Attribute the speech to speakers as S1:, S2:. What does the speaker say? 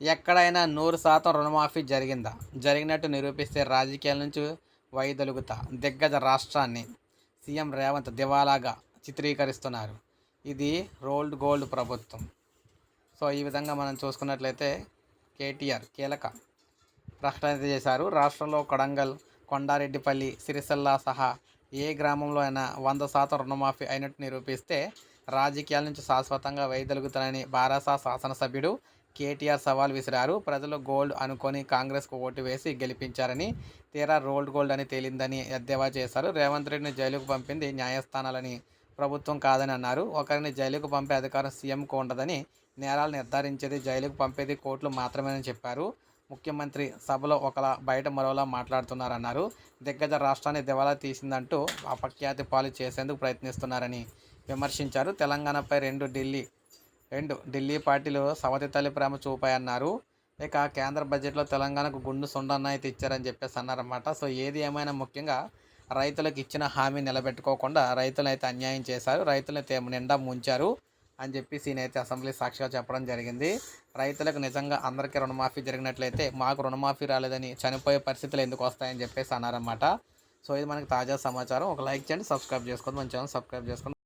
S1: ఎక్కడైనా నూరు శాతం రుణమాఫీ జరిగిందా? జరిగినట్టు నిరూపిస్తే రాజకీయాల నుంచి వైదొలుగుతా దిగ్గజ రాష్ట్రాన్ని. సీఎం రేవంత్ దివాలాగా చిత్రీకరిస్తున్నారు. ఇది రోల్డ్ గోల్డ్ ప్రభుత్వం. సో ఈ విధంగా మనం చూసుకున్నట్లయితే కేటీఆర్ కీలక ప్రకటన చేశారు. రాష్ట్రంలో కొడంగల్ కొండారెడ్డిపల్లి సిరిసిల్ల సహా ఏ గ్రామంలో అయినా వంద శాతం రుణమాఫీ అయినట్టు నిరూపిస్తే రాజకీయాల నుంచి శాశ్వతంగా వైదొలుగుతానని బారాసా శాసనసభ్యుడు కేటీఆర్ సవాల్ విసిరారు. ప్రజలు గోల్డ్ అనుకొని కాంగ్రెస్కు ఓటు వేసి గెలిపించారని తీరా రోల్డ్ గోల్డ్ అని తేలిందని ఎద్దేవా చేశారు. రేవంత్ రెడ్డిని జైలుకు పంపింది న్యాయస్థానాలని ప్రభుత్వం కాదని అన్నారు. ఒకరిని జైలుకు పంపే అధికారం సీఎంకు ఉండదని నేరాలు నిర్ధారించేది జైలుకు పంపేది కోర్టులు మాత్రమేనని చెప్పారు. ముఖ్యమంత్రి సభలో ఒకలా బయట మరోలా మాట్లాడుతున్నారన్నారు. దిగ్గజ రాష్ట్రాన్ని దివాలా తీసిందంటూ అపఖ్యాతి పాలు చేసేందుకు ప్రయత్నిస్తున్నారని విమర్శించారు. తెలంగాణపై రెండు ఢిల్లీ రెండు ఢిల్లీ పార్టీలు సవతి తల్లి ప్రేమ చూపాయన్నారు. ఇక కేంద్ర బడ్జెట్లో తెలంగాణకు గుండు సుండన్న అయితే ఇచ్చారని చెప్పేసి అన్నారన్నమాట. సో ఏది ఏమైనా ముఖ్యంగా రైతులకు ఇచ్చిన హామీ నిలబెట్టుకోకుండా రైతులను అయితే అన్యాయం చేశారు. రైతులను నిండా ముంచారు. అని చెప్పేసి నేనైతే అసెంబ్లీ సాక్షిగా చెప్పడం జరిగింది. రైతులకు నిజంగా అందరికీ రుణమాఫీ జరిగినట్లయితే మాకు రుణమాఫీ రాలేదని చనిపోయే పరిస్థితులు ఎందుకు వస్తాయని చెప్పేసి అన్నారన్నమాట. సో ఇది మనకి తాజా సమాచారం. ఒక లైక్ చేయండి సబ్స్క్రైబ్ చేసుకోండి. మన ఛానల్ సబ్స్క్రైబ్ చేసుకోండి.